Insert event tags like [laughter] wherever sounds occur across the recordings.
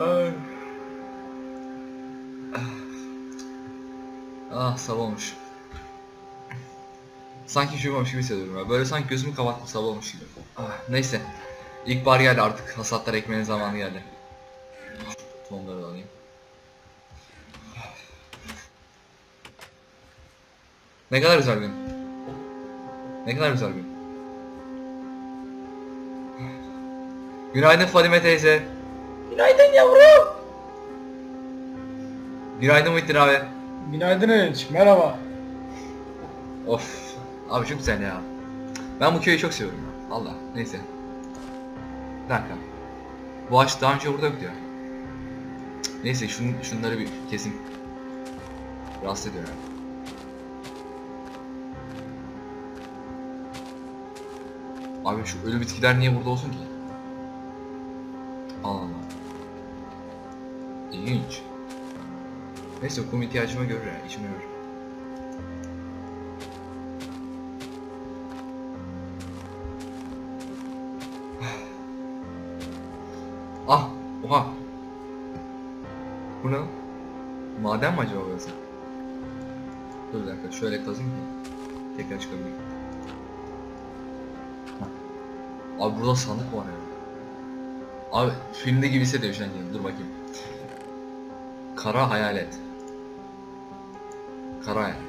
Ay. Ah sabah olmuş. Sanki bir şey olmamış gibi hissediyorum ya. Böyle sanki gözümü kapattım sabah olmuş gibi. Ah, neyse. İlkbahar geldi artık. Hasatlar ekmenin zamanı geldi. Tohumları da alayım. Ne kadar güzel gün. Ne kadar güzel gün. Günaydın Fadime teyze. Günaydın yavrum. Günaydın Muhittin abi. Günaydın Erinç, merhaba. Of. Abi çok güzel ya. Ben bu köyü çok seviyorum ya. Allah. Neyse. Bir dakika. Bu ağaç daha önce burada yoktu ya. Cık, Neyse şun, şunları bir kesin. Rahatsız ediyor ya. Abi şu ölü bitkiler niye burada olsun ki? Neyse kum ihtiyacıma görür ya, içime görür. Ah! Oha! Bu ne? Maden mi acaba burası? Dur bir dakika şöyle kazayım ki tekrar çıkabileyim. Abi burada sandık var ya. Abi filmde gibi hissediyorum şu an. Dur bakayım. Kara hayalet. Kara hayalet.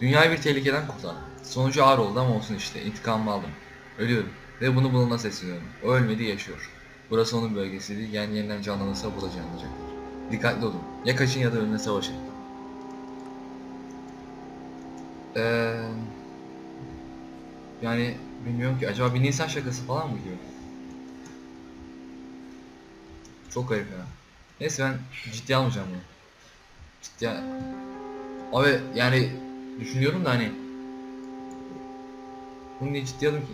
Dünyayı bir tehlikeden kurtar. Sonucu ağır oldu ama olsun işte. İntikamımı aldım. Ölüyorum. Ve bunu buluna sesleniyorum. O ölmedi yaşıyor. Burası onun bölgesiydi. Yani yeniden canlanırsa bu da canlanacaktır. Dikkatli olun. Ya kaçın ya da önüne savaşın. Eee... Yani bilmiyorum ki acaba bir Nisan şakası falan mı diyor? Çok garip ya. Neyse ben ciddiye almayacağım bunu. Ciddiye... Abi yani düşünüyorum da hani... Bunu niye ciddiye alayım ki?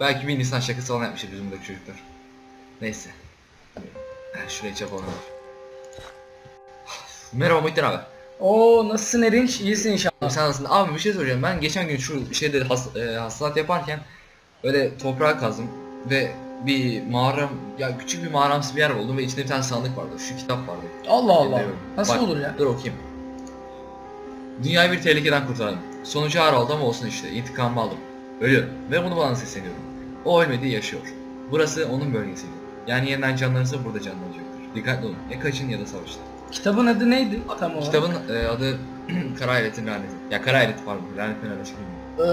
Belki bir Nisan şakası falan yapmışlar yüzümdeki çocuklar. Neyse. Şuraya çapalım. Merhaba Muhittin abi. Oo nasılsın Erinç? İyisin inşallah. Sen nasılsın? Abi bir şey soracağım. Ben geçen gün şu şeyde has, e, hasılat yaparken böyle toprağa kazdım ve bir mağara, ya küçük bir mağaramsı bir yer buldum ve içinde bir tane sandık vardı. Şu kitap vardı. Allah Allah. Bilmiyorum. Nasıl Bak, olur ya? Dur okuyayım. Dünyayı bir tehlikeden kurtardım. Sonucu ağır oldu ama olsun işte. İntikamımı aldım. Ölüyorum ve bunu bana sesleniyorum. O ölmedi yaşıyor. Burası onun bölgesiydi. Yani yeniden canlanırsa burada canlanacaktır. Dikkatli olun. Ya kaçın ya da savaşta. Kitabın adı neydi tam olarak? Kitabın e, adı [clears throat] Kara Hayaletin Laneti. Ya Kara Hayalet pardon. Lanetin Laneti Ee,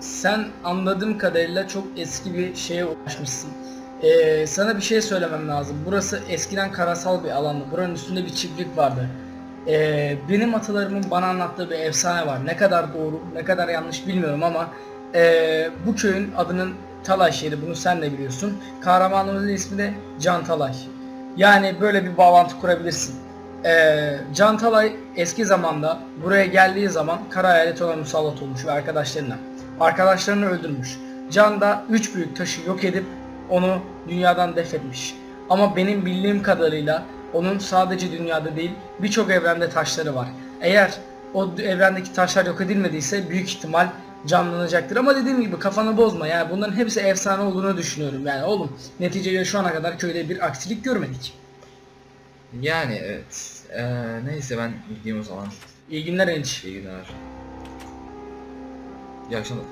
sen anladığım kadarıyla çok eski bir şeye ulaşmışsın. Ee, sana bir şey söylemem lazım. Burası eskiden karasal bir alandı. Buranın üstünde bir çiftlik vardı. Ee, benim atalarımın bana anlattığı bir efsane var. Ne kadar doğru, ne kadar yanlış bilmiyorum ama ee, bu köyün adının Talaş yeri. Bunu sen de biliyorsun. Kahramanımızın ismi de Can Talay. Yani böyle bir bağlantı kurabilirsin. Ee, Can Talay eski zamanda buraya geldiği zaman kara hayalet olan musallat olmuş ve arkadaşlarına. Arkadaşlarını öldürmüş. Can da üç büyük taşı yok edip onu dünyadan def etmiş. Ama benim bildiğim kadarıyla onun sadece dünyada değil birçok evrende taşları var. Eğer o evrendeki taşlar yok edilmediyse büyük ihtimal canlanacaktır. Ama dediğim gibi kafanı bozma yani bunların hepsi efsane olduğunu düşünüyorum. Yani oğlum neticede şu ana kadar köyde bir aksilik görmedik. Yani evet. Ee, neyse ben gideyim o zaman. İyi günler Enç. İyi günler. İyi akşamlar.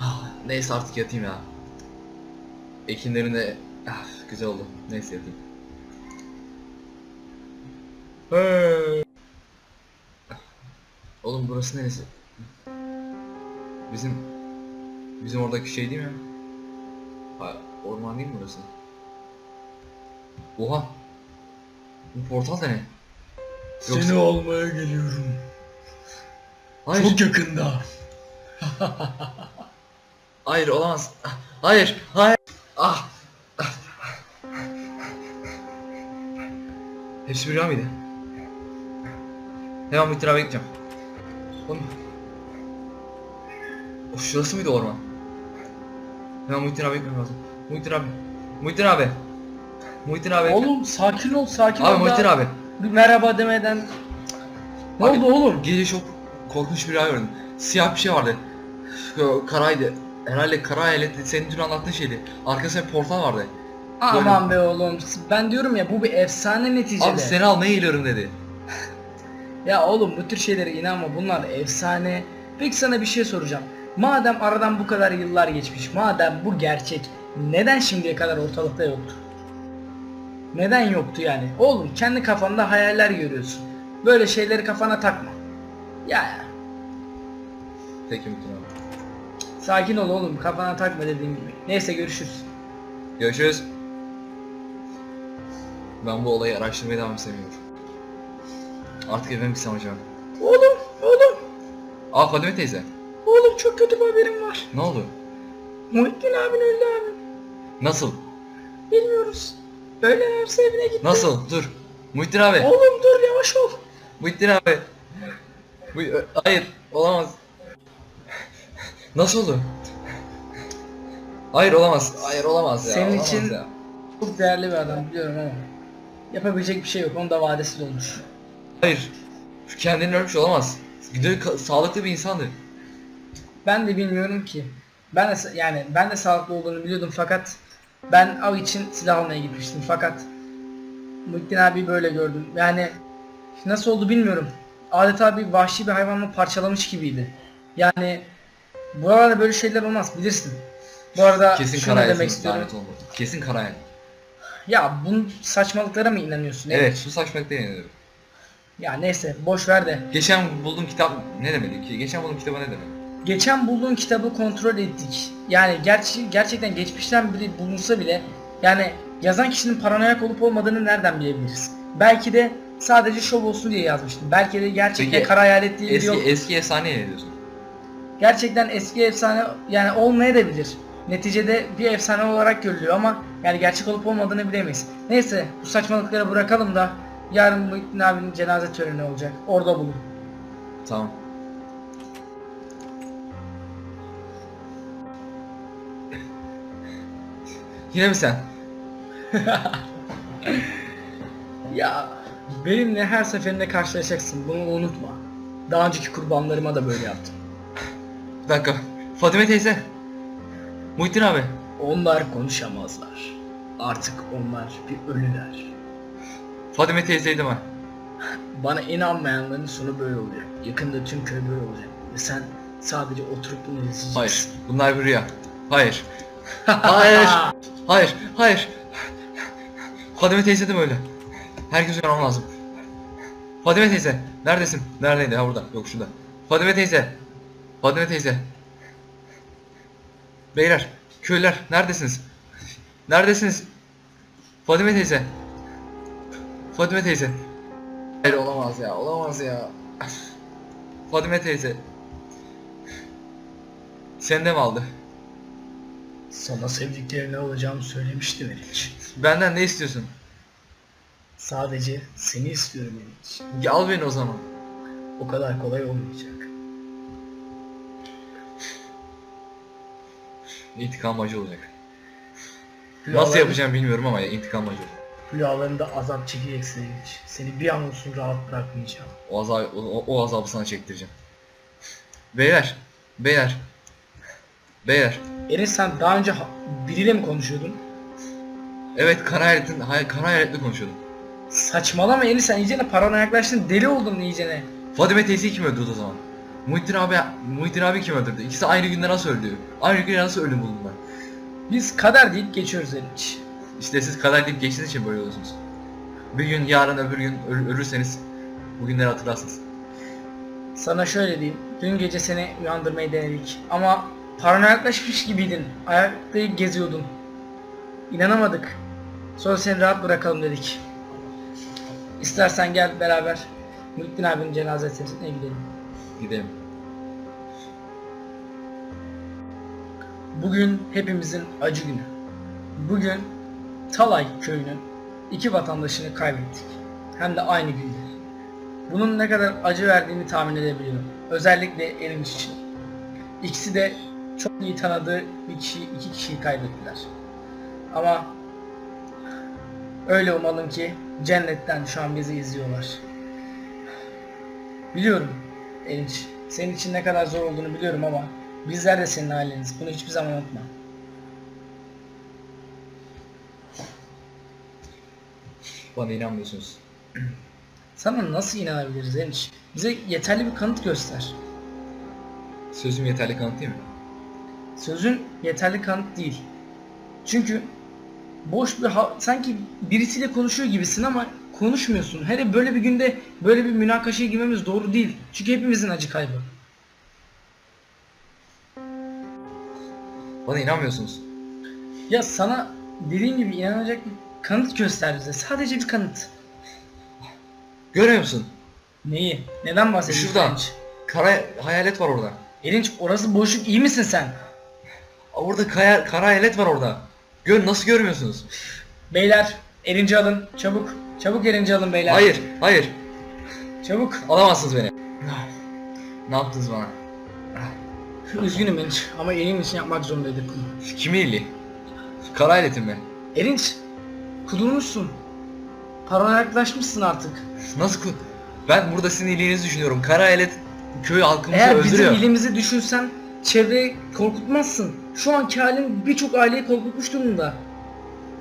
Ah, Neyse artık yatayım ya. Ekinlerin de ah, güzel oldu. Neyse yatayım. Hey. Oğlum burası neresi? Bizim bizim oradaki şey değil mi? Ha, orman değil mi burası? Oha. Bu portal da ne? Yoksa- almaya geliyorum. Hayır. yakında. Hayır olamaz. Hayır. Hayır. Ah. Hepsi bir rüya mıydı? Hemen Muhittin abiye gideceğim. Oğlum. Of şurası mıydı orman? Hemen Muhittin abiye gitmem lazım. Muhittin abi. Muhittin abi. Muhittin abi. Oğlum sakin ol sakin ol. Abi da Muhittin abi. Bir merhaba demeden. Ne Abi- oldu oğlum? Gece çok korkunç bir rüya gördüm. Siyah bir şey vardı. Ö, Karaydı. Herhalde kara hayalet senin dün anlattığın şeydi. Arkasında bir portal vardı. Aman be oğlum. Ben diyorum ya bu bir efsane neticede. Abi seni almaya geliyorum dedi. Ya oğlum bu tür şeylere inanma bunlar efsane. Peki sana bir şey soracağım. Madem aradan bu kadar yıllar geçmiş, madem bu gerçek, neden şimdiye kadar ortalıkta yoktu? Neden yoktu yani? Oğlum kendi kafanda hayaller görüyorsun. Böyle şeyleri kafana takma. Ya Peki Metin abi. sakin ol oğlum kafana takma dediğim gibi. Neyse görüşürüz. Görüşürüz. Ben bu olayı araştırmaya devam istemiyorum. Artık eve mi gitsem acaba? Oğlum, oğlum, Aa Fadime teyze. oğlum çok kötü bir haberim var. Ne oldu? Muhittin abin öldü abi. Nasıl? Bilmiyoruz. Öğlen arası evine gitti. Nasıl? Dur. Muhittin abi. Oğlum dur yavaş ol. Muhittin abi. Bu, hayır. Olamaz. Nasıl oldu? Hayır olamaz. Hayır olamaz ya. Senin olamaz için- ya. Çok değerli bir adam biliyorum ama yapabilecek bir şey yok. Onun da vadesi dolmuş. Hayır. Şu kendini ölmüş olamaz. Güzel, sağlıklı bir insandı. Ben de bilmiyorum ki. Ben de yani ben de sağlıklı olduğunu biliyordum fakat ben av için silah almaya gitmiştim fakat Muhittin abi böyle gördüm. Yani nasıl oldu bilmiyorum. Adeta bir vahşi bir hayvanla parçalamış gibiydi. Yani buralarda böyle şeyler olmaz bilirsin. Bu arada Kesin şunu kara demek istiyorum. lanet olmadı. Kesin kara hayalet. Ya bunun saçmalıklara mı inanıyorsun? Evet, şu saçmalık değil. yani. Ya neyse boş ver de. Geçen bulduğum kitap ne demeli ki? Geçen bulduğum kitaba ne demeli? Geçen bulduğun kitabı kontrol ettik. Yani gerçi gerçekten geçmişten biri bulunsa bile yani yazan kişinin paranoyak olup olmadığını nereden bilebiliriz? Belki de sadece şov olsun diye yazmıştım. Belki de gerçekten Peki, kara hayalet diye Eski yok. eski efsaneye ne diyorsun? Gerçekten eski efsane yani olmayabilir. Neticede bir efsane olarak görülüyor ama yani gerçek olup olmadığını bilemeyiz. Neyse bu saçmalıkları bırakalım da yarın Muhittin abinin cenaze töreni olacak. Orada bulun. Tamam. Yine mi sen? [laughs] Ya benimle her seferinde karşılaşacaksın bunu unutma. Daha önceki kurbanlarıma da böyle yaptım. Bir dakika. Fatime teyze. Muhittin abi. Onlar konuşamazlar. Artık onlar bir ölüler. Fatime teyzeydim ha. Bana inanmayanların sonu böyle olacak. Yakında tüm köy böyle olacak. Ve sen sadece oturup bunu izleyeceksin. Hayır. Bunlar bir rüya. Hayır. [laughs] Hayır. Hayır. Hayır. Fatime teyze de mi öyle? Herkes uyanmam lazım. Fatime teyze. Neredesin? Neredeydi? Ha burada. Yok şurada. Fatime teyze. Fatime teyze. Beyler. Köylüler. Neredesiniz? Neredesiniz? Fatime teyze. Fatime teyze. Hayır olamaz ya. Olamaz ya. Fatime teyze. Seni de mi aldı? Sana sevdiklerine olacağımı söylemiştim Eriç. Benden ne istiyorsun? Sadece seni istiyorum Eriç. Ya al beni o zaman. O kadar kolay olmayacak. İntikam acı olacak. Nasıl Rüyaların- yapacağım bilmiyorum ama intikam acı. Rüyalarında azap çekeceksin Eriç. Seni bir an olsun rahat bırakmayacağım. O, azab, o, o azabı sana çektireceğim. Beyler. Beyler. Beyler. Enes sen daha önce biriyle mi konuşuyordun? Evet kara hayaletin, hay, kara hayaletle konuşuyordum. Saçmalama Enis sen iyicene paranoyaklaştın deli oldun iyicene. Fadime teyzeyi kim öldürdü o zaman? Muhittin abi, Muhittin abi kim öldürdü? İkisi aynı günde nasıl öldü? Aynı günde nasıl ölüm bulundular? Biz kader deyip geçiyoruz Eriç. İşte siz kader deyip geçtiğiniz için böyle oluyorsunuz. Bir gün yarın öbür gün öl- ölürseniz bugünleri hatırlarsınız. Sana şöyle diyeyim. Dün gece seni uyandırmayı denedik ama paranoyaklaşmış gibiydin. Ayakta geziyordun. İnanamadık. Sonra seni rahat bırakalım dedik. İstersen gel beraber Muhittin abinin cenazesine gidelim. Gidelim. Bugün hepimizin acı günü. Bugün Talay köyünün iki vatandaşını kaybettik. Hem de aynı günde. Bunun ne kadar acı verdiğini tahmin edebiliyorum. Özellikle Erinç için. İkisi de çok iyi tanıdığı bir kişi, iki kişiyi kaybettiler. Ama öyle umalım ki cennetten şu an bizi izliyorlar. Biliyorum Erinç, senin için ne kadar zor olduğunu biliyorum ama Bizler de senin aileniz. Bunu hiçbir zaman unutma. Bana inanmıyorsunuz. Sana nasıl inanabiliriz Enç? Bize yeterli bir kanıt göster. Sözüm yeterli kanıt değil mi? Sözün yeterli kanıt değil. Çünkü boş bir ha- sanki birisiyle konuşuyor gibisin ama konuşmuyorsun. Hele böyle bir günde böyle bir münakaşaya girmemiz doğru değil. Çünkü hepimizin acı kaybı. Bana inanmıyorsunuz. Ya sana dediğim gibi inanacak bir kanıt göster bize. Sadece bir kanıt. Görüyor musun? Neyi? Neden bahsediyorsun Şuradan. Erinç? Kara hayalet var orada. Erinç orası boşluk iyi misin sen? Orada kaya, kara hayalet var orada. Gör nasıl görmüyorsunuz? Beyler Erinci alın. Çabuk. Çabuk Erinci alın beyler. Hayır, hayır. Çabuk. Alamazsınız beni. Ne yaptınız bana? Üzgünüm Erinç ama iyiliğin için yapmak zorundaydık bunu. Kimin iyiliği? Kara hayaletin mi? Erinç, kudurmuşsun. Parana yaklaşmışsın artık. Nasıl ku... Ben burada sizin iyiliğinizi düşünüyorum. Kara hayalet köy halkımızı Eğer öldürüyor. bizim iyiliğimizi düşünsen çevreyi korkutmazsın. Şu anki halin birçok aileyi korkutmuş durumda.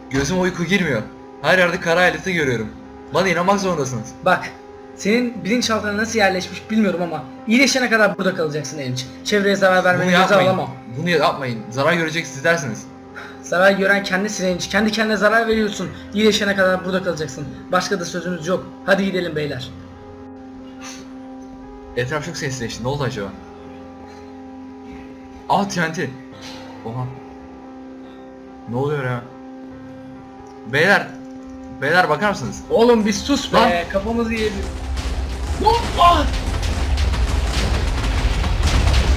Gözüme uyku girmiyor. Her yerde kara hayaleti görüyorum. Bana inanmak zorundasınız. Bak, senin bilinçaltına nasıl yerleşmiş bilmiyorum ama iyileşene kadar burada kalacaksın Erinç. Çevreye zarar vermeni göze yapmayın. alamam. Bunu yapmayın. Zarar göreceksiniz dersiniz. Zarar gören kendisin Erinç. Kendi kendine zarar veriyorsun. İyileşene kadar burada kalacaksın. Başka da sözümüz yok. Hadi gidelim beyler. Etraf çok sesleşti. Ne oldu acaba? Aa TNT. Oha. Ne oluyor ya? Beyler. Beyler bakar mısınız? Oğlum bir sus be. Lan. Kafamızı yiyelim. Ah!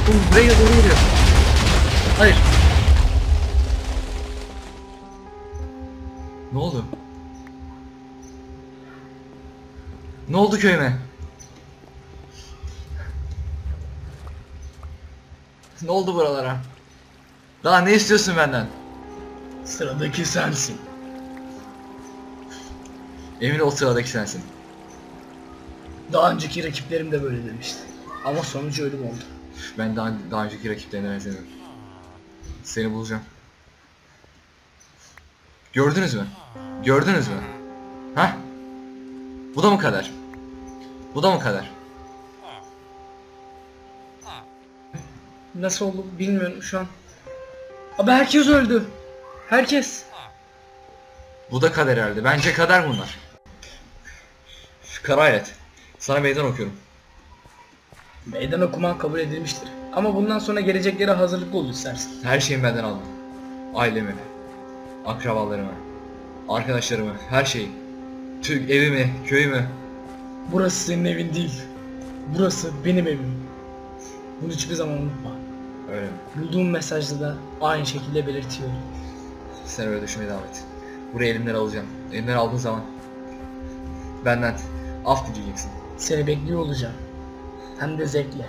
Oğlum buraya doğru geliyor. Hayır. Ne oldu? Ne oldu köyüme? Ne oldu buralara? Daha ne istiyorsun benden? Sıradaki sensin. Emin ol sıradaki sensin. Daha önceki rakiplerim de böyle demişti. Ama sonucu ölüm oldu. Ben daha, daha önceki rakiplerine benzemiyorum. Seni bulacağım. Gördünüz mü? Gördünüz mü? Ha? Bu da mı kadar? Bu da mı kadar? Nasıl oldu bilmiyorum şu an. Abi herkes öldü. Herkes. Bu da kader herhalde. Bence kader bunlar. Kara hayat. Sana meydan okuyorum. Meydan okuman kabul edilmiştir. Ama bundan sonra geleceklere hazırlıklı ol istersen. Her şeyimi benden aldın. Ailemi, akrabalarımı, arkadaşlarımı, her şeyi. Tüm evimi, köyümü. Burası senin evin değil. Burası benim evim. Bunu hiçbir zaman unutma. Öyle mi? Bulduğum mesajda da aynı şekilde belirtiyorum. Sen öyle düşünmeye devam et. Burayı elimden alacağım. Elimden aldığın zaman benden af dileyeceksin. Seni bekliyor olacağım. Hem de zevkle.